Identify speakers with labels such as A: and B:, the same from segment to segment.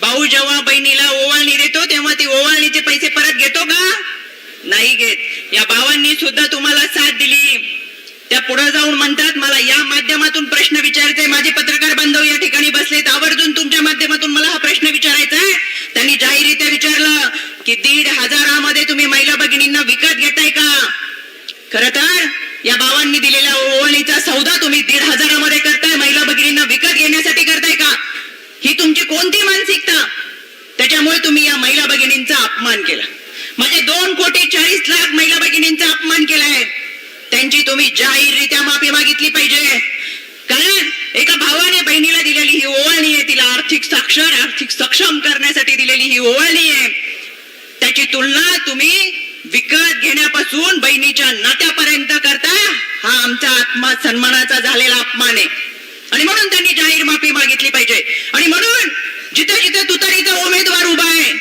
A: भाऊ जेव्हा बहिणीला ओवाळणी देतो तेव्हा ती ओवाळणीचे पैसे परत घेतो का? नाही घेत. या भावांनी सुद्धा तुम्हाला साथ दिली. त्या पुढे जाऊन म्हणतात मला या माध्यमातून प्रश्न विचारायचे माझे पत्रकार बांधव या ठिकाणी बसलेत. आवर्जून तुमच्या माध्यमातून मला हा प्रश्न विचारायचा आहे. त्यांनी जाहीरित्या विचारलं की दीड हजारामध्ये तुम्ही महिला भगिनींना विकत घेताय का? खर तर या भावांनी दिलेल्या ओवळणीचा सौदा तुम्ही दीड हजारामध्ये करताय. महिला भगिनींना विकत घेण्यासाठी करताय का? ही तुमची कोणती मानसिकता? त्याच्यामुळे तुम्ही या महिला भगिनींचा अपमान केला. म्हणजे दोन कोटी चाळीस लाख महिला भगिनींचा अपमान केलाय त्यांची तुम्ही जाहीररित्या माफी मागितली पाहिजे. कारण एका भावाने बहिणीला दिलेली ही ओवाळणी आहे तिला आर्थिक साक्षर आर्थिक सक्षम करण्यासाठी दिलेली ही ओवाळणी आहे त्याची तुलना तुम्ही विकत घेण्यापासून बहिणीच्या नात्यापर्यंत करता. हा आमचा आत्मा सन्मानाचा झालेला अपमान आहे. आणि म्हणून त्यांनी जाहीर माफी मागितली पाहिजे. आणि म्हणून जिथे जिथे तुतारीचा उमेदवार उभा आहे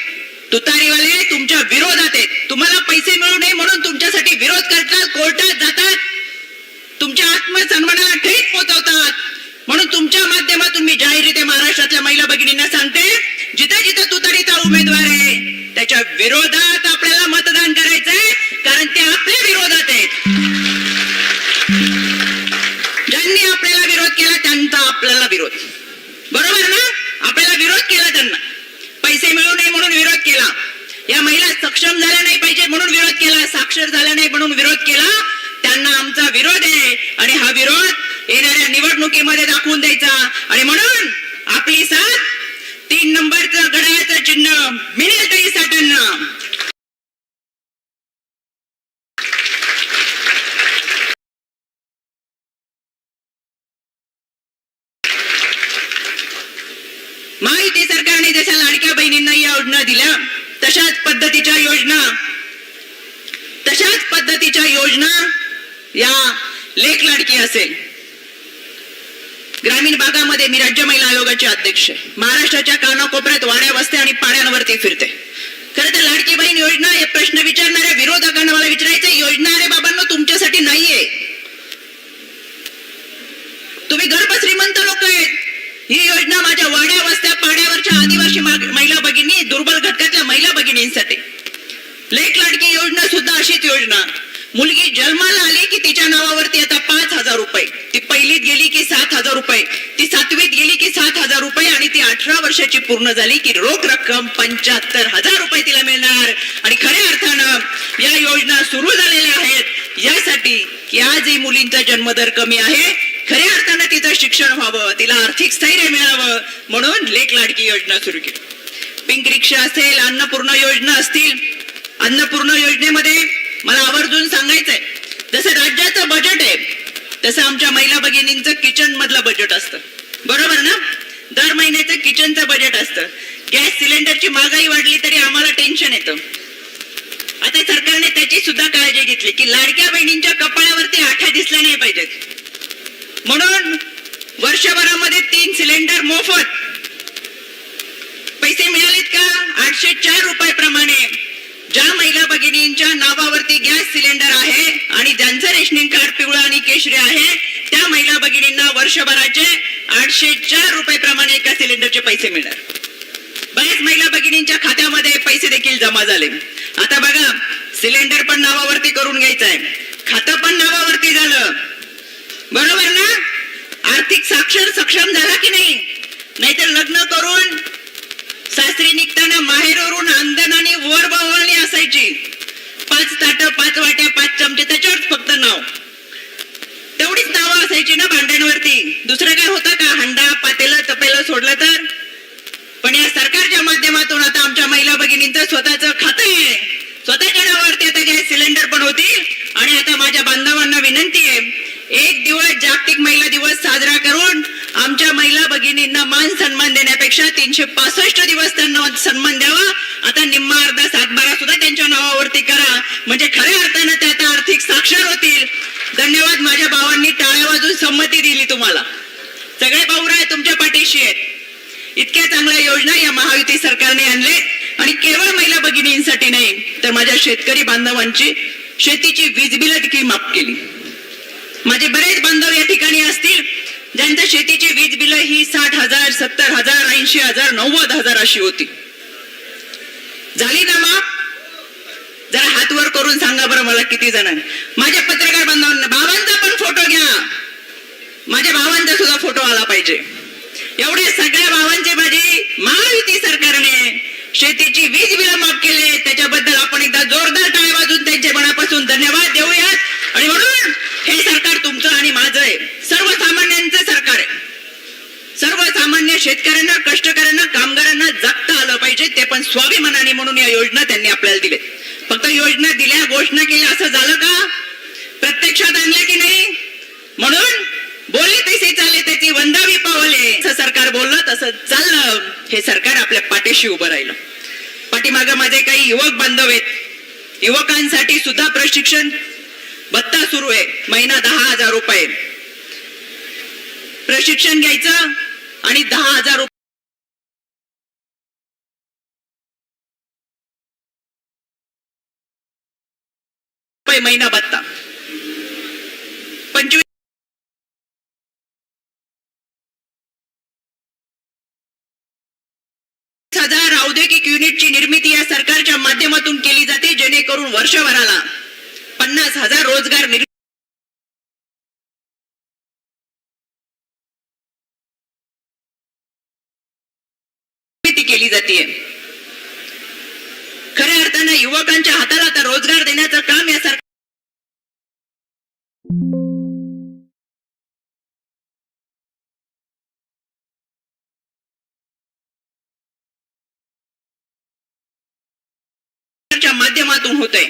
A: तुतारीवाले तुमच्या विरोधात आहेत. तुम्हाला पैसे मिळू नये म्हणून तुमच्यासाठी विरोध करतात कोर्टात जातात. तुमच्या आत्मसन्मानाला ठेच पोहोचवतात म्हणून तुमच्या माध्यमातून मी इथे महाराष्ट्रातल्या महिला भगिनींना सांगते जिथे जिथे तुतारीचा उमेदवार आहे त्याच्या विरोधात आपल्याला मतदान करायचंय कारण ते आपल्या विरोधात आहेत. आपल्याला विरोध. बरोबर ना? आपल्याला विरोध केला त्यांना. पैसे मिळू नये म्हणून विरोध केला. या महिला सक्षम झाल्या नाही पाहिजे म्हणून विरोध केला. साक्षर झाल्या नाही म्हणून विरोध केला. त्यांना आमचा विरोध आहे. आणि हा विरोध येणाऱ्या निवडणुकीमध्ये दाखवून द्यायचा. आणि म्हणून आपली साथ तीन नंबरचं घड्याळाचं चिन्ह मिळेल तरी साठांना महायुती सरकारने जशा लाडक्या बहिणींना या योजना दिल्या तशाच पद्धतीच्या योजना तशाच पद्धतीच्या योजना या लेख लाडकी असेल. ग्रामीण भागामध्ये मी राज्य महिला आयोगाचे अध्यक्ष आहे. महाराष्ट्राच्या कानाकोपऱ्यात वाड्या वस्त्या आणि पाड्यांवरती फिरते. खरं तर लाडकी बहीण योजना हे प्रश्न विचारणाऱ्या विरोध योजना. मुलगी जन्माला आली की तिच्या नावावरती आता पाच हजार रुपये. ती पहिलीत गेली की सात हजार रुपये. ती सातवीत गेली की सात हजार रुपये आणि ती अठरा वर्षाची पूर्ण झाली की रोख रक्कम पंच्याहत्तर हजार रुपये तिला मिळणार. आणि खऱ्या अर्थानं या योजना सुरू झालेल्या आहेत. यासाठी की आजही मुलींचा जन्मदर कमी आहे. खऱ्या अर्थानं तिचं शिक्षण व्हावं तिला आर्थिक स्थैर्य मिळावं म्हणून लेख लाडकी योजना सुरू केली. पिंक रिक्षा असेल अन्नपूर्ण योजना असतील अन्नपूर्ण योजनेमध्ये मला आवर्जून सांगायचंय. जसं राज्याचं बजेट आहे तसं आमच्या महिला भगिनींचं किचन मधलं बजेट असतं. बरोबर ना? दर महिन्याचं किचनचं बजेट असतं. गॅस सिलेंडरची महागाई वाढली तरी आम्हाला टेन्शन येतं. आता सरकारने त्याची सुद्धा काळजी घेतली की लाडक्या बहिणींच्या कपाळावरती आठ्या दिसल्या नाही पाहिजेत. म्हणून वर्षभरामध्ये तीन सिलेंडर मोफत. पैसे मिळालेत का? आठशे चार रुपये प्रमाणे ज्या महिला भगिनींच्या नावावरती गॅस सिलेंडर आहे आणि ज्यांचं रेशनिंग कार्ड पिवळं आणि केशरी आहे त्या महिला भगिनींना वर्षभराचे आठशे चार रुपये प्रमाणे एका सिलेंडरचे पैसे मिळणार. बऱ्याच महिला भगिनींच्या खात्यामध्ये पैसे देखील जमा झाले. आता बघा सिलेंडर पण नावावरती करून घ्यायचं आहे खातं पण नावावरती झालं. बरोबर ना? आर्थिक साक्षर सक्षम झाला की नाही? नाहीतर लग्न करून सासरी निघताना माहेरवरून अंधन आणि वर बवळ असायची पाच ताट पाच वाट्या पाच चमचे त्याच्यावरच फक्त नाव. तेवढीच नावं असायची ना भांड्यांवरती. दुसरं काय होतं का? हंडा पातेलं तपेलं सोडलं तर? पण या सरकारच्या माध्यमातून आता आमच्या महिला भगिनींचं स्वतःचं खातं आहे. स्वतःच्या नावावरती आता गॅस सिलेंडर पण होतील. आणि आता माझ्या बांधवांना विनंती आहे एक दिवस जागतिक महिला दिवस साजरा करून आमच्या महिला भगिनींना मान सन्मान देण्यापेक्षा तीनशे पासष्ट दिवस त्यांना सन्मान द्यावा. आता निम्मा अर्धा सातबारा सुद्धा त्यांच्या नावावरती करा. म्हणजे खऱ्या अर्थानं त्या आता आर्थिक साक्षर होतील. धन्यवाद माझ्या भावांनी टाळ्या वाजून संमती दिली तुम्हाला. सगळे भाऊराय तुमच्या पाठीशी आहेत. इतक्या चांगल्या योजना या महायुती सरकारने आणले आणि केवळ महिला भगिनींसाठी नाही तर माझ्या शेतकरी बांधवांची शेतीची वीज बिल देखील माफ केली. माझे बरेच बांधव या ठिकाणी असतील ज्यांच्या शेतीची वीज बिल ही साठ हजार सत्तर हजार ऐंशी हजार नव्वद हजार अशी होती. झाली ना माप जरा हात वर करून सांगा बरं मला किती जण माझ्या पत्रकार बांधवांना बाबांचा पण फोटो घ्या. माझ्या भावांचा सुद्धा फोटो आला पाहिजे. एवढे सगळ्या भावांचे माझी महायुती सरकारने शेतीची वीज बिल माफ केले. त्याच्याबद्दल आपण एकदा जोरदार टाळ्या वाजून त्यांच्या मनापासून धन्यवाद देऊयात. आणि म्हणून हे सरकार तुमचं आणि माझं आहे. सर्वसामान्यांचं सरकार आहे. सर्वसामान्य शेतकऱ्यांना कष्टकऱ्यांना कामगारांना जगता आलं पाहिजे. ते पण स्वाभिमानाने म्हणून या योजना त्यांनी आपल्याला दिले फक्त योजना दिल्या घोषणा केल्या असं झालं का? प्रत्यक्षात आणल्या की नाही? म्हणून बोले तसे चाले त्याची वंदावी पावले असं सरकार बोललं तसं चाललं. हे सरकार आपल्या पाठीशी उभं राहिलं. पाठीमागं माझे काही युवक बांधव आहेत. युवकांसाठी सुद्धा प्रशिक्षण भत्ता सुरू आहे. महिना दहा हजार रुपये. प्रशिक्षण घ्यायचं आणि दहा हजार रुपये महिना भत्ता. हजार औद्योगिक युनिटची निर्मिती या सरकारच्या माध्यमातून केली जाते जेणेकरून वर्षभराला पन्नास हजार रोजगार निर्मिती केली जाते. खऱ्या अर्थानं युवकांच्या हाताला तर रोजगार देण्याचं काम या सरकार च्या माध्यमातून होतंय.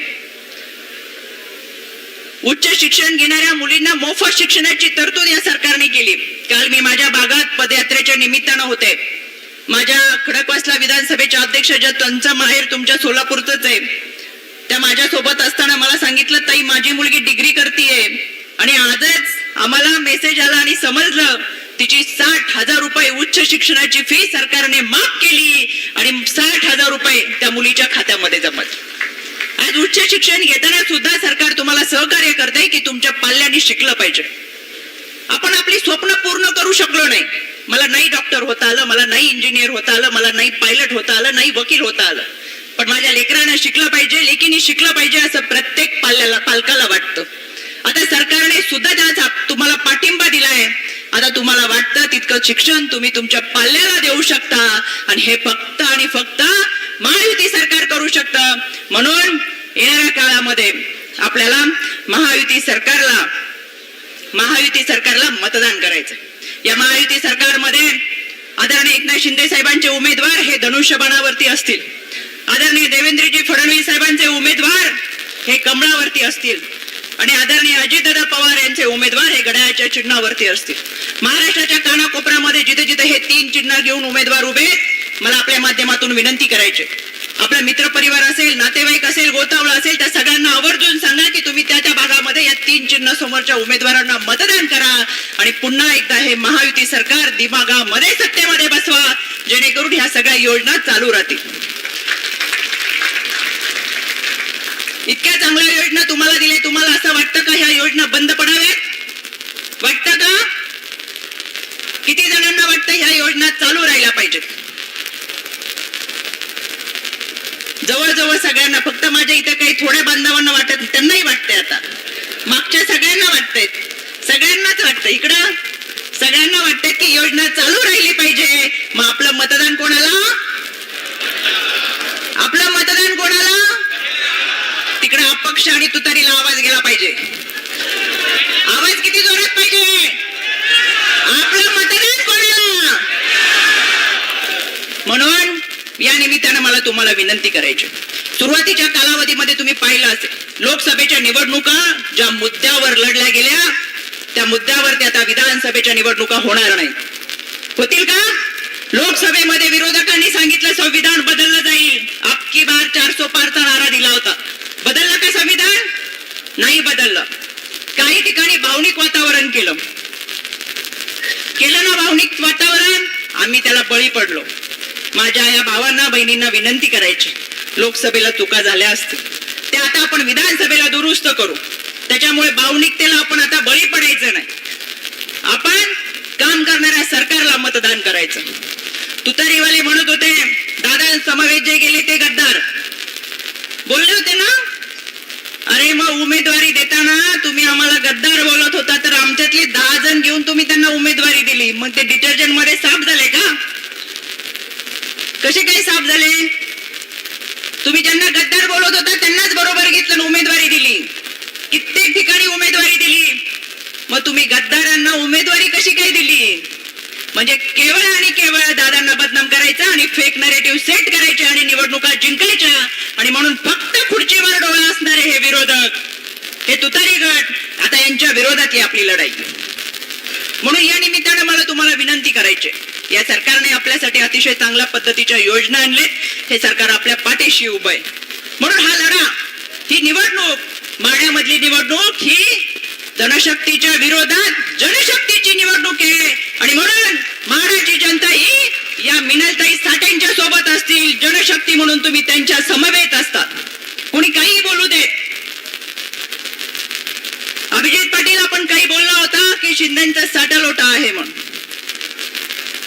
A: उच्च शिक्षण घेणाऱ्या मुलींना मोफत शिक्षणाची तरतूद या सरकारने केली. काल मी माझ्या भागात पदयात्रेच्या निमित्तानं होते. माझ्या खडकवासला विधानसभेच्या अध्यक्ष ज्या त्यांचं माहेर तुमच्या सोलापूरच आहे. त्या माझ्या सोबत असताना मला सांगितलं ताई माझी मुलगी डिग्री करतीये आणि आजच आम्हाला मेसेज आला आणि समजलं तिची साठ हजार रुपये उच्च शिक्षणाची फी सरकारने माफ केली आणि साठ हजार रुपये त्या मुलीच्या खात्यामध्ये जमत. आज उच्च शिक्षण घेताना सुद्धा सरकार तुम्हाला सहकार्य करते की तुमच्या पाल्याने शिकलं पाहिजे. आपण आपली स्वप्न पूर्ण करू शकलो नाही. मला नाही डॉक्टर होता आलं मला नाही इंजिनियर होता आलं मला नाही पायलट होता आलं नाही वकील होता आलं. पण माझ्या लेकरानं शिकलं पाहिजे लेकीने शिकलं पाहिजे असं प्रत्येक पाल्याला पालकाला वाटतं. आता सरकारने सुद्धा त्याचा तुम्हाला पाठिंबा दिलाय आता तुम्हाला वाटतं तितकं शिक्षण तुम्ही तुमच्या पाल्याला देऊ शकता. आणि हे फक्त आणि फक्त महायुती सरकार करू शकतं. म्हणून येणाऱ्या काळामध्ये आपल्याला महायुती सरकारला महायुती सरकारला मतदान करायचं या महायुती सरकारमध्ये आदरणीय एकनाथ शिंदे साहेबांचे उमेदवार हे धनुष्यबाणावरती असतील. आदरणीय देवेंद्रजी फडणवीस साहेबांचे उमेदवार हे कमळावरती असतील. आणि आदरणीय अजितदादा पवार यांचे उमेदवार हे घड्याळ्याच्या चिन्हावरती असतील. महाराष्ट्राच्या कानाकोपऱ्यामध्ये जिथे जिथे हे तीन चिन्ह घेऊन उमेदवार उभे मला आपल्या माध्यमातून विनंती करायची आपला मित्र परिवार असेल नातेवाईक असेल गोतावळा असेल त्या सगळ्यांना आवर्जून सांगा की तुम्ही त्या त्या भागामध्ये या तीन चिन्ह समोरच्या उमेदवारांना मतदान करा आणि पुन्हा एकदा हे महायुती सरकार दिमागामध्ये सत्तेमध्ये बसवा जेणेकरून ह्या सगळ्या योजना चालू राहतील. इतक्या चांगल्या योजना तुम्हाला दिल्या. तुम्हाला असं वाटतं का ह्या योजना बंद पडाव्यात? वाटतं का? किती जणांना वाटतं ह्या योजना चालू राहिल्या पाहिजेत? जवळजवळ सगळ्यांना फक्त माझ्या इथे काही थोड्या बांधवांना वाटत त्यांनाही वाटतंय आता. मागच्या सगळ्यांना वाटतंय. सगळ्यांनाच वाटतं इकडं सगळ्यांना वाटतंय की योजना चालू राहिली पाहिजे. मग आपलं मतदान कोणाला आपलं मतदान कोणाला तिकडे आणि तुतारीला आवाज गेला पाहिजे. आवाज किती जोरात पाहिजे? आपलं मतदान कोणाला? म्हणून या निमित्तानं मला तुम्हाला विनंती करायची. सुरुवातीच्या कालावधीमध्ये तुम्ही पाहिलं असेल लोकसभेच्या निवडणुका ज्या मुद्द्यावर लढल्या गेल्या त्या मुद्द्यावरती आता विधानसभेच्या निवडणुका होणार नाही. होतील का? लोकसभेमध्ये विरोधकांनी सांगितलं संविधान बदललं जाईल. अबकी बार चारसो पारचा नारा दिला होता. बदललं का संविधान? नाही बदललं. काही ठिकाणी भावनिक वातावरण केलं. केलं ना भावनिक वातावरण? आम्ही त्याला बळी पडलो. माझ्या या भावांना बहिणींना विनंती करायची. लोकसभेला चुका झाल्या असतील. त्या आता आपण विधानसभेला दुरुस्त करू. त्याच्यामुळे भावनिकतेला आपण आता बळी पडायचं नाही. आपण काम करणाऱ्या सरकारला मतदान करायचं. तुतारीवाले म्हणत होते दादा समावेश जे गेले ते गद्दार. बोलले होते ना? अरे मग उमेदवारी देताना तुम्ही आम्हाला गद्दार बोलत होता तर आमच्यातले दहा जण घेऊन तुम्ही त्यांना उमेदवारी दिली. मग ते डिटर्जंटमध्ये साफ झाले का? कसे काय साफ झाले? तुम्ही ज्यांना गद्दार बोलत होता त्यांनाच बरोबर घेतलं उमेदवारी दिली. कित्येक ठिकाणी उमेदवारी दिली. मग तुम्ही गद्दारांना उमेदवारी कशी काय दिली? म्हणजे केवळ आणि केवळ दादांना बदनाम करायचं आणि फेक नरेटिव्ह सेट करायचे आणि निवडणुका जिंकायच्या आणि म्हणून फक्त खुर्चीवर डोळा असणारे हे विरोधक हे तुतारी गट आता यांच्या विरोधातली आपली लढाई म्हणून या निमित्तानं मला तुम्हाला विनंती करायची या सरकारने आपल्यासाठी अतिशय चांगल्या पद्धतीच्या योजना आणले हे सरकार आपल्या पाठीशी उभं आहे. म्हणून हा लढा ही निवडणूक माढ्यामधली निवडणूक ही जनशक्तीच्या विरोधात जनशक्तीची निवडणूक आहे आणि म्हणून महाराष्ट्राची जनता ही या मिनलताई साठेंच्या सोबत असतील जनशक्ती म्हणून तुम्ही त्यांच्या समवेत असतात. कोणी काही बोलू देत अभिजित पाटील आपण काही बोलला होता की शिंदेचा साठालोटा आहे म्हणून.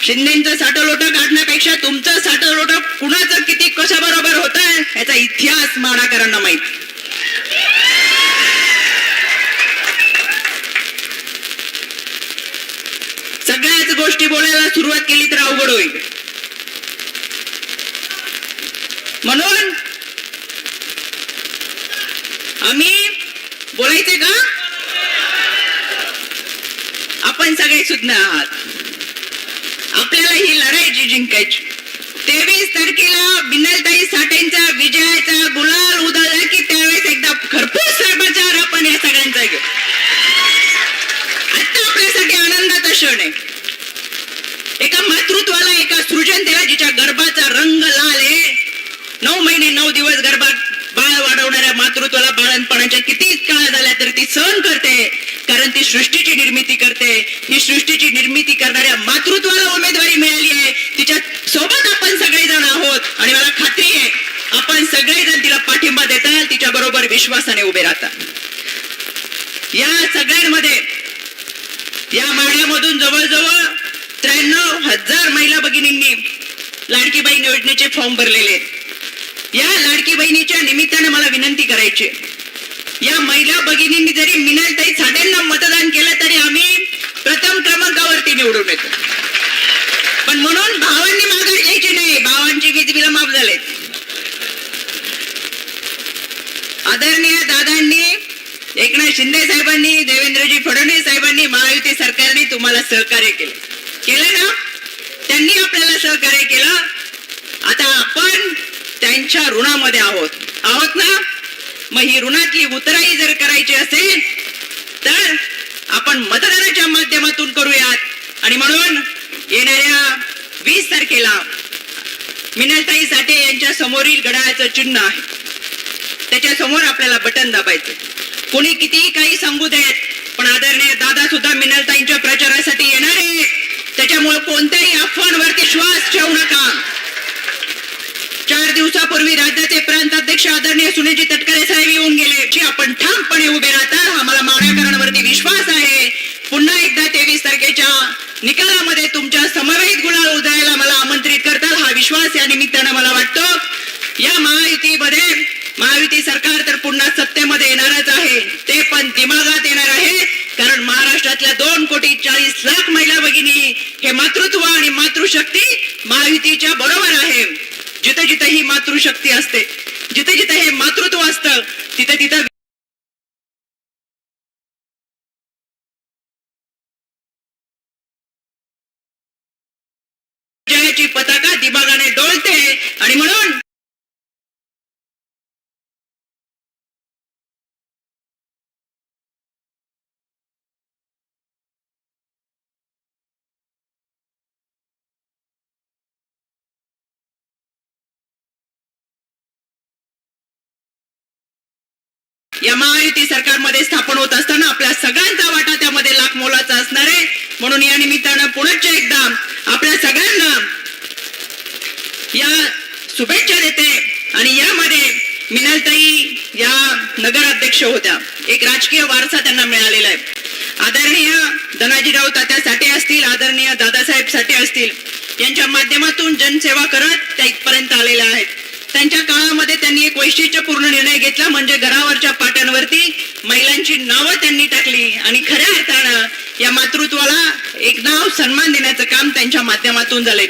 A: शिंदेचा साठलोटा काढण्यापेक्षा तुमचं साठलोटा कुणाचं किती कशा बरोबर होत आहे याचा इतिहास माडाकरांना माहीत. सगळ्याच गोष्टी बोलायला सुरुवात केली तर अवघड होईल. म्हणून आम्ही बोलायचे का? आपण सगळे सुज्ञ आहात. आपल्याला ही लढायची जिंकायची. तेवीस तारखेला बिनलताई साठेंचा विजयाचा गुलाल उधळला की त्यावेळेस एकदा खरपूस समाचार आपण या सगळ्यांचा घेऊ. आता आपल्यासाठी आनंदाचा क्षण आहे. एका मातृत्वाला एका सृजनतेला जिच्या गर्भाचा रंग लाल आहे नऊ महिने नऊ दिवस गर्भात बाळ वाढवणाऱ्या मातृत्वाला बाळणपणाच्या किती काळ झाल्या तरी ती सहन करते. कारण ती सृष्टीची निर्मिती करते. ही सृष्टीची निर्मिती करणाऱ्या मातृत्वाला उमेदवारी मिळाली आहे. तिच्या सोबत आपण सगळेजण आहोत. आणि मला खात्री आहे आपण सगळेजण तिला पाठिंबा देताल तिच्या बरोबर विश्वासाने उभे राहतात या सगळ्यांमध्ये या माळ्यामधून जवळजवळ त्र्याण्णव हजार महिला भगिनींनी लाडकीबाई योजनेचे फॉर्म भरलेले आहेत. या लाडकी बहिणीच्या निमित्ताने मला विनंती करायची. या महिला भगिनींनी जरी मिनलताई साठ्यांना मतदान केलं तरी आम्ही प्रथम क्रमांकावरती निवडून येतो. पण म्हणून भावांनी माघार घ्यायची नाही. भावांची वीज बिल माफ झालेत. आदरणीय दादांनी एकनाथ शिंदे साहेबांनी देवेंद्रजी फडणवीस साहेबांनी महायुती सरकारने तुम्हाला सहकार्य केलं. केलं ना? त्यांनी आपल्याला सहकार्य केलं. आता आपण त्यांच्या ऋणामध्ये आहोत. आहोत ना? मग ही ऋणातली उतराई जर करायची असेल तर आपण मतदानाच्या माध्यमातून करूयात. आणि म्हणून येणाऱ्या वीस तारखेला मिनलताई साठे यांच्या समोरील घड्याळाचं चिन्ह आहे. त्याच्यासमोर आपल्याला बटन दाबायचं कोणी कितीही काही सांगू देत पण आदरणीय दादा सुद्धा मिनलताईंच्या प्रचारासाठी येणार आहे त्याच्यामुळे कोणत्याही अफवांवरती श्वास ठेवू नका. चार दिवसापूर्वी राज्याचे प्रांत अध्यक्ष आदरणीय सुनीलजी तटकरे साहेब येऊन गेले. की आपण ठामपणे उभे राहतात आम्हाला मागाकरणावरती विश्वास आहे. पुन्हा एकदा तेवीस तारखेच्या निकालामध्ये तुमच्या समवेत गुलाल उधळायला मला आमंत्रित करतात हा विश्वास या निमित्तानं मला वाटतो. या महायुतीमध्ये महायुती सरकार तर पुन्हा सत्तेमध्ये येणारच आहे. ते पण दिमागात येणार आहे. कारण महाराष्ट्रातल्या दोन कोटी चाळीस लाख महिला भगिनी हे मातृत्व आणि मातृशक्ती महायुतीच्या बरोबर आहे. जिथे जिथे ही मातृशक्ती असते जिथे जिथे हे मातृत्व असतं तिथे तिथे या महायुती सरकारमध्ये स्थापन होत असताना आपल्या सगळ्यांचा वाटा त्यामध्ये लाख मोलाचा असणार आहे. म्हणून या निमित्तानं पुनश्च एकदा आपल्या सगळ्यांना या शुभेच्छा देते आणि यामध्ये मिनलताई या नगराध्यक्ष होत्या. एक राजकीय वारसा त्यांना मिळालेला आहे. आदरणीय धनाजीराव तात्या साठे असतील आदरणीय दादासाहेब साठे असतील यांच्या माध्यमातून जनसेवा करत त्या इथपर्यंत आलेल्या आहेत. त्यांच्या काळामध्ये त्यांनी एक वैशिष्ट्यपूर्ण निर्णय घेतला म्हणजे घरावरच्या पाट्यांवरती महिलांची नावं त्यांनी टाकली. आणि खऱ्या अर्थानं या मातृत्वाला एक नाव सन्मान देण्याचं काम त्यांच्या माध्यमातून झाले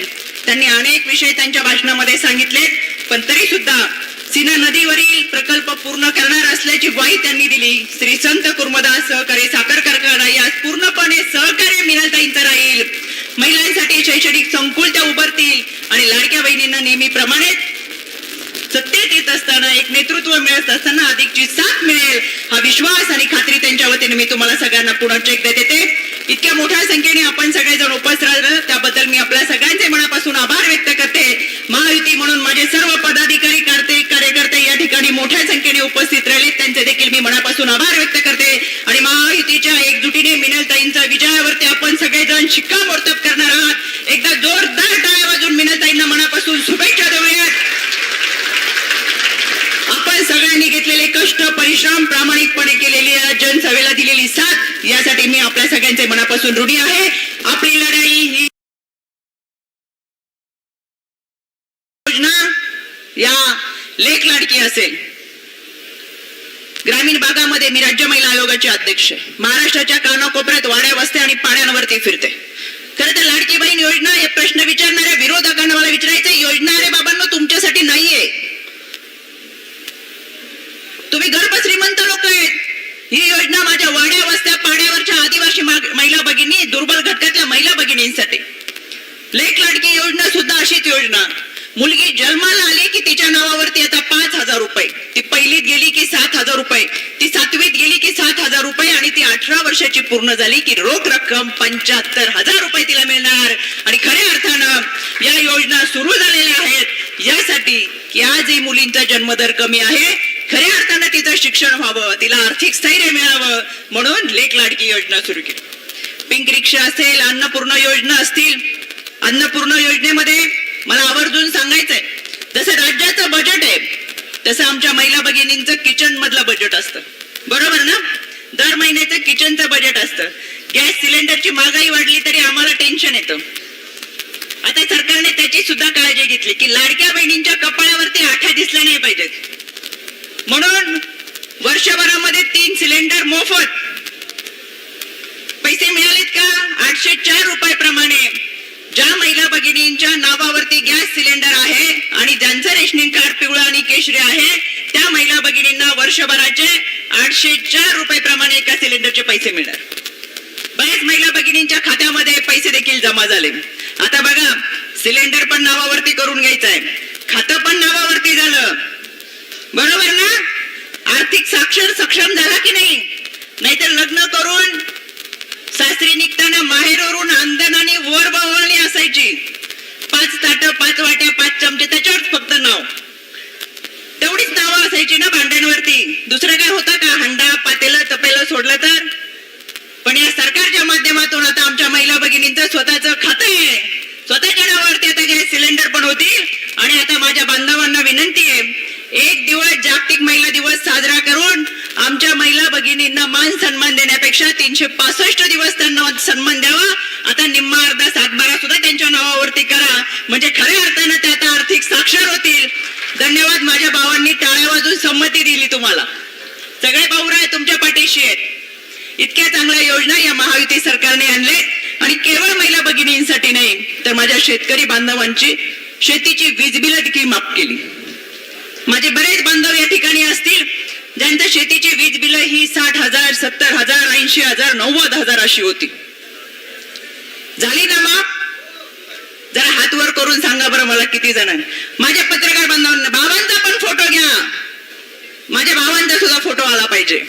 A: त्यांनी अनेक विषय त्यांच्या भाषणामध्ये सांगितले पण तरी सुद्धा सीना नदीवरील प्रकल्प पूर्ण करणार असल्याची ग्वाही त्यांनी दिली. श्री संत कुर्मदास सहकारी साखर कारखाना यास पूर्णपणे सहकार्य मिनालताईंचं राहील. महिलांसाठी शैक्षणिक संकुल त्या उभारतील आणि लाडक्या बहिणींना नेहमीप्रमाणे सत्तेत येत असताना एक नेतृत्व मिळत असताना अधिकची साथ मिळेल हा विश्वास आणि खात्री त्यांच्या वतीने मी तुम्हाला सगळ्यांना पुन्हा चेक देते. इतक्या मोठ्या संख्येने आपण सगळेजण उपस्थित राहिलं त्याबद्दल मी आपल्या सगळ्यांचे मनापासून आभार व्यक्त करते. महायुती म्हणून माझे सर्व पदाधिकारी कार्तिक कार्यकर्ते या ठिकाणी मोठ्या संख्येने उपस्थित राहिले. त्यांचे देखील मी मनापासून आभार व्यक्त करते. आणि महायुतीच्या एकजुटीने मिनलताईंच्या विजयावरती आपण सगळेजण शिक्कामोर्तब करणार आहात एकदा जोरदार टाळ्या वाजून मिनलताईंना मनापासून शुभेच्छा देऊयात आपण सगळ्यांनी घेतलेले कष्ट परिश्रम प्रामाणिकपणे केलेली सभेला दिलेली साथ यासाठी मी आपल्या सगळ्यांचे मनापासून ऋणी आहे. आपली लढाई ही योजना या लेख लाडकी असेल. ग्रामीण भागामध्ये मी राज्य महिला आयोगाचे अध्यक्ष आहे. महाराष्ट्राच्या कानाकोपऱ्यात वाड्या वस्त्या आणि पाण्यावरती फिरते. खरं तर लाडकी बहीण योजना हे प्रश्न विचारणाऱ्या विरोधकांना मला विचारायचं योजना अरे बाबांनो तुमच्यासाठी नाहीये तुम्ही गर्भ श्रीमंत लोक आहेत ही योजना माझ्या वाड्या वस्त्या पाड्यावरच्या आदिवासी माग- महिला भगिनी दुर्बल घटकातल्या महिला भगिनींसाठी. लेख लाडकी योजना सुद्धा अशीच योजना. मुलगी जन्माला आली की तिच्या नावावरती आता पाच हजार रुपये. ती पहिलीत गेली की सात हजार रुपये. ती सातवीत गेली की सात हजार रुपये आणि ती अठरा वर्षाची पूर्ण झाली की रोख रक्कम पंच्याहत्तर हजार रुपये तिला मिळणार. आणि खऱ्या अर्थानं या योजना सुरू झालेल्या आहेत. यासाठी की आजही मुलींचा जन्मदर कमी आहे. खऱ्या अर्थानं तिचं शिक्षण व्हावं तिला आर्थिक स्थैर्य मिळावं म्हणून लेख लाडकी योजना सुरू केली. पिंक रिक्षा असेल अन्नपूर्ण योजना असतील अन्नपूर्ण योजनेमध्ये मला आवर्जून सांगायचंय जसं राज्याचं बजेट आहे तसं आमच्या महिला भगिनींचं किचन मधलं बजेट असतं. बरोबर ना? दर महिन्याचं किचनचं बजेट असतं. गॅस सिलेंडरची महागाई वाढली तरी आम्हाला टेन्शन येतं. आता सरकारने त्याची सुद्धा काळजी घेतली की लाडक्या बहिणींच्या कपाळावरती आठ्या दिसल्या नाही पाहिजेत. म्हणून वर्षभरामध्ये तीन सिलेंडर मोफत पैसे मिळालेत का? आठशे चार रुपये प्रमाणे ज्या महिला भगिनींच्या नावावरती गॅस सिलेंडर आहे आणि ज्यांचं रेशनिंग कार्ड पिवळं आणि केशरी आहे त्या महिला भगिनींना वर्षभराचे आठशे चार रुपये प्रमाणे एका सिलेंडरचे पैसे मिळणार. बऱ्याच महिला भगिनींच्या खात्यामध्ये पैसे देखील जमा झाले. आता बघा सिलेंडर पण नावावरती करून घ्यायचं आहे खातं पण नावावरती झालं. बरोबर ना? आर्थिक साक्षर सक्षम झाला की नाही? नाहीतर लग्न करून सासरी निघताना माहेरवरून अंधनाने वर बवळणी असायची. पाच ताट पाच वाट्या पाच चमचे त्याच्यावर फक्त नाव. तेवढीच नावं असायची ना भांड्यांवरती. दुसरं काय होतं का? हंडा पातेलं तपेलं सोडलं तर? पण या सरकारच्या माध्यमातून आता आमच्या महिला भगिनींचं स्वतःचं खातं आहे. स्वतःच्या नावावरती आता गॅस सिलेंडर पण होतील. आणि आता माझ्या बांधवांना विनंती आहे एक दिवस जागतिक महिला दिवस साजरा करून आमच्या महिला भगिनींना मान सन्मान देण्यापेक्षा तीनशे पासष्ट दिवस त्यांना सन्मान द्यावा. आता निम्मा अर्धा सातबारा सुद्धा त्यांच्या नावावरती करा. म्हणजे खऱ्या अर्थानं त्या आता आर्थिक साक्षर होतील. धन्यवाद माझ्या भावांनी टाळ्या वाजून संमती दिली तुम्हाला. सगळे भाऊराय तुमच्या पाठीशी आहेत. इतक्या चांगल्या योजना या महायुती सरकारने आणले आणि केवळ महिला भगिनींसाठी नाही तर माझ्या शेतकरी बांधवांची शेतीची वीज बिल देखील माफ केली. माझे बरेच बांधव या ठिकाणी असतील ज्यांच्या शेतीची वीज बिल ही साठ हजार सत्तर हजार ऐंशी हजार नव्वद हजार अशी होती. झाली ना माफ? जरा हात वर करून सांगा बरं मला किती जण माझ्या पत्रकार बांधवांना बाबांचा पण फोटो घ्या. माझ्या भावांचा सुद्धा फोटो आला पाहिजे.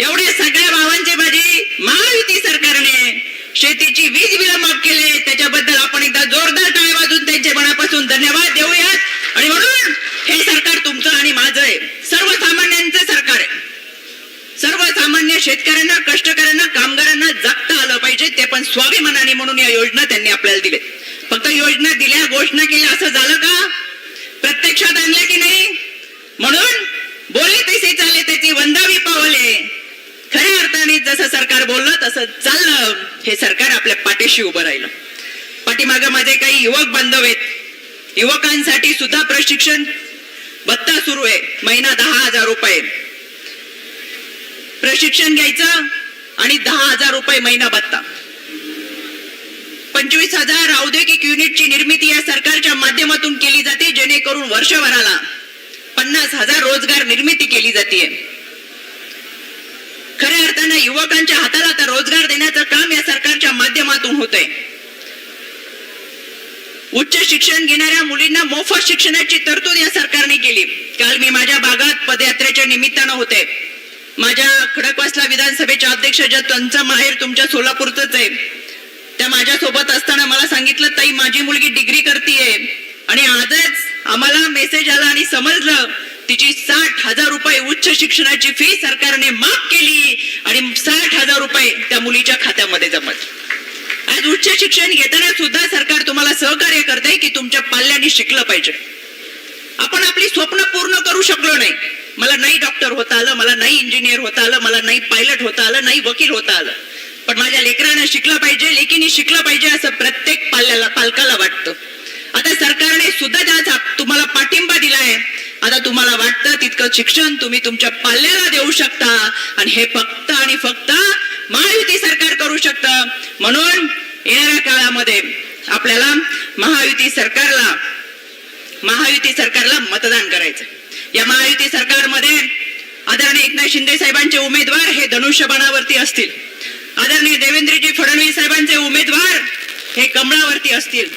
A: एवढे सगळ्या भावांची माझी महायुती सरकारने. शेतीची वीज बिल माफ केले त्याच्याबद्दल आपण एकदा जोरदार टाळवा वाजून त्यांच्या मनापासून धन्यवाद देऊयात आणि म्हणून हे सरकार तुमचं आणि माझं आहे सर्वसामान्यांचं सरकार आहे सर्वसामान्य शेतकऱ्यांना कष्टकऱ्यांना कामगारांना जगता आलं पाहिजे ते पण स्वाभिमानाने म्हणून या योजना त्यांनी आपल्याला दिले फक्त योजना दिल्या घोषणा केल्या असं झालं का? प्रत्यक्षात आणल्या की नाही? म्हणून बोले तसे चाले त्याची वंदावी पावले. खऱ्या अर्थाने जसं सरकार बोललं तसं चाललं. हे सरकार आपल्या पाठीशी उभं राहिलं. पाठीमागे माझे काही युवक बांधव आहेत. युवकांसाठी सुद्धा प्रशिक्षण भत्ता सुरू आहे. महिना दहा हजार रुपये. प्रशिक्षण घ्यायचं आणि दहा हजार रुपये महिना भत्ता. पंचवीस हजार औद्योगिक युनिटची निर्मिती या सरकारच्या माध्यमातून केली जाते जेणेकरून वर्षभराला पन्नास हजार रोजगार निर्मिती केली जाते खऱ्या अर्थानं युवकांच्या हाताला तर रोजगार देण्याचं काम या सरकारच्या माध्यमातून होतंय. उच्च शिक्षण घेणाऱ्या मुलींना मोफत शिक्षणाची तरतूद या सरकारने केली. काल मी माझ्या भागात पदयात्रेच्या निमित्तानं होते. माझ्या खडकवासला विधानसभेच्या अध्यक्ष ज्या त्यांचं माहेर तुमच्या सोलापूरच आहे. त्या माझ्या सोबत असताना मला सांगितलं ताई माझी मुलगी डिग्री करतीये आणि आजच आम्हाला मेसेज आला आणि समजलं तिची साठ हजार रुपये उच्च शिक्षणाची फी सरकारने माफ केली आणि साठ हजार रुपये त्या मुलीच्या खात्यामध्ये जमा आज उच्च शिक्षण घेताना सुद्धा सरकार तुम्हाला सहकार्य करते की तुमच्या पाल्याने शिकलं पाहिजे. आपण आपली स्वप्न पूर्ण करू शकलो नाही. मला नाही डॉक्टर होता आलं मला नाही इंजिनियर होता आलं मला नाही पायलट होता आलं नाही वकील होता आलं. पण माझ्या लेकरानं शिकलं पाहिजे लेकीने शिकलं पाहिजे असं प्रत्येक पाल्याला पालकाला वाटतं. आता सरकारने सुद्धा त्याचा तुम्हाला पाठिंबा दिलाय आता तुम्हाला वाटतं तितकं शिक्षण तुम्ही तुमच्या पाल्याला देऊ शकता आणि हे फक्त आणि फक्त महायुती सरकार करू शकतं. म्हणून येणाऱ्या काळामध्ये आपल्याला महायुती सरकारला महायुती सरकारला मतदान करायचं या महायुती सरकारमध्ये आदरणीय एकनाथ शिंदे साहेबांचे उमेदवार हे धनुष्यबाणावरती असतील. आदरणीय देवेंद्रजी फडणवीस साहेबांचे उमेदवार हे कमळावरती असतील.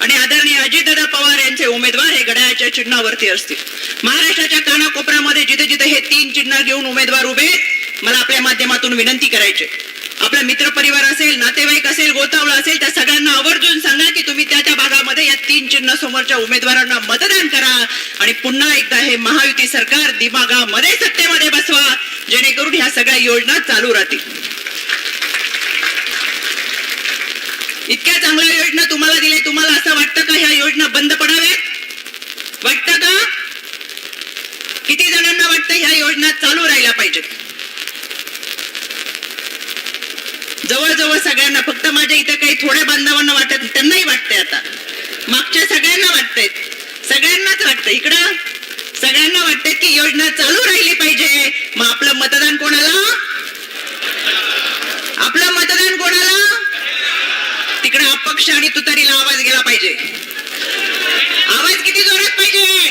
A: आणि आदरणीय अजितदादा पवार यांचे उमेदवार हे घड्याळाच्या चिन्हावरती असतील. महाराष्ट्राच्या कानाकोपऱ्यामध्ये जिथे जिथे हे तीन चिन्ह घेऊन उमेदवार उभे मला आपल्या माध्यमातून विनंती करायची आपला मित्रपरिवार असेल नातेवाईक असेल गोतावळा असेल त्या सगळ्यांना आवर्जून सांगा की तुम्ही त्या त्या भागामध्ये या तीन चिन्ह समोरच्या उमेदवारांना मतदान करा. आणि पुन्हा एकदा हे महायुती सरकार दिमागामध्ये सत्तेमध्ये बसवा. जेणेकरून ह्या सगळ्या योजना चालू राहतील. इतक्या चांगल्या योजना तुम्हाला दिले तुम्हाला असं वाटतं का ह्या योजना बंद पडाव्यात? वाटतं का? किती जणांना वाटतं ह्या योजना चालू राहिल्या पाहिजेत? जवळजवळ सगळ्यांना फक्त माझ्या इथं काही थोड्या बांधवांना वाटत त्यांनाही वाटतंय आता. मागच्या सगळ्यांना वाटतंय. सगळ्यांनाच वाटतं इकडं सगळ्यांना वाटतंय की योजना चालू राहिली पाहिजे. मग आपलं मतदान कोणाला? आपलं मतदान कोणाला? तिकडे अपक्ष आणि तुतारीला आवाज गेला पाहिजे. आवाज किती जोरात पाहिजे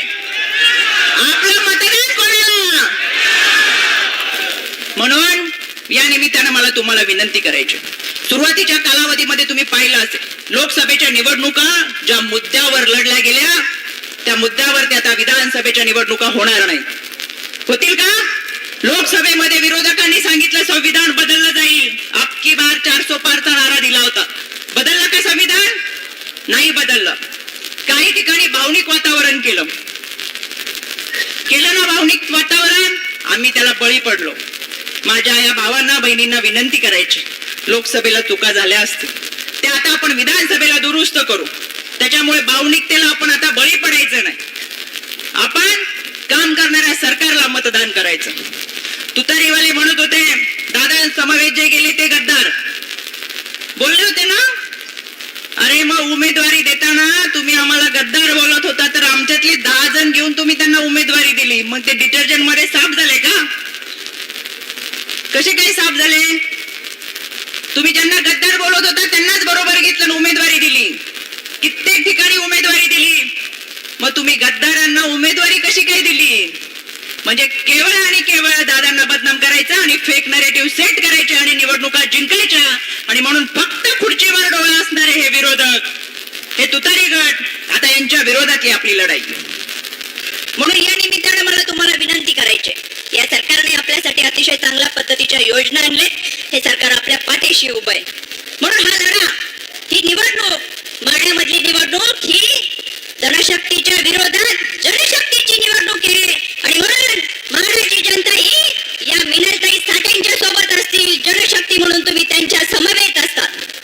A: आपलं मतदान कोणाला म्हणून या निमित्तानं मला तुम्हाला विनंती करायची. सुरुवातीच्या कालावधीमध्ये तुम्ही पाहिलं असेल लोकसभेच्या निवडणुका ज्या मुद्द्यावर लढल्या गेल्या त्या मुद्द्यावर आता विधानसभेच्या निवडणुका होणार नाही होतील का? लोकसभेमध्ये विरोधकांनी सांगितलं संविधान बदललं जाईल. अबकी बार चारसो पारचा नारा दिला होता. बदललं का संविधान? नाही बदललं. काही ठिकाणी भावनिक वातावरण केलं. केलं ना भावनिक वातावरण? आम्ही त्याला बळी पडलो. माझ्या या भावांना बहिणींना विनंती करायची. लोकसभेला चुका झाल्या असतील. त्या आता आपण विधानसभेला दुरुस्त करू. त्याच्यामुळे भावनिकतेला आपण आता बळी पडायचं नाही. आपण काम करणाऱ्या सरकारला मतदान करायचं. तुतारीवाले म्हणत होते दादा समावेश जे गेले ते गद्दार. बोलले होते ना? अरे मग उमेदवारी देताना तुम्ही आम्हाला गद्दार बोलत होता तर आमच्यातले दहा जण घेऊन तुम्ही त्यांना उमेदवारी दिली. मग ते डिटर्जंटमध्ये साफ झाले का? कसे काय साफ झाले? तुम्ही ज्यांना गद्दार बोलत होता त्यांनाच बरोबर घेतलं उमेदवारी दिली. कित्येक ठिकाणी उमेदवारी दिली. मग तुम्ही गद्दारांना उमेदवारी कशी काय दिली? म्हणजे केवळ आणि केवळ दादांना बदनाम करायचा आणि फेक नरेटिव्ह सेट करायचे आणि निवडणुका जिंकायच्या आणि म्हणून फक्त खुर्चीवर डोळा असणारे हे विरोधक हे तुतारी गट आता यांच्या विरोधातली आपली लढाई.
B: म्हणून या निमित्तानं मला तुम्हाला विनंती करायची या सरकारने आपल्यासाठी अतिशय चांगल्या पद्धतीच्या योजना आणले हे सरकार आपल्या पाठीशी उभं आहे. म्हणून हा लढा ही निवडणूक माढ्यामधली निवडणूक ही जनशक्तीच्या विरोधात जनशक्तीची निवडणूक आहे. आणि म्हणून महाराष्ट्राची जनता ही या मिनलताई साठेंच्या सोबत असतील जनशक्ती म्हणून तुम्ही त्यांच्या समवेत असतात.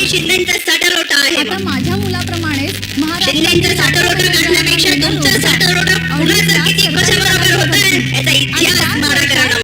B: आम्ही शिंदेचा साठरवटा आहे. आता माझ्या मुलाप्रमाणे शिंदेचा साठरवटा काढण्यापेक्षा तुमचा साठरवटा पुण्याचा किती
C: कशा बरोबर होत आहे?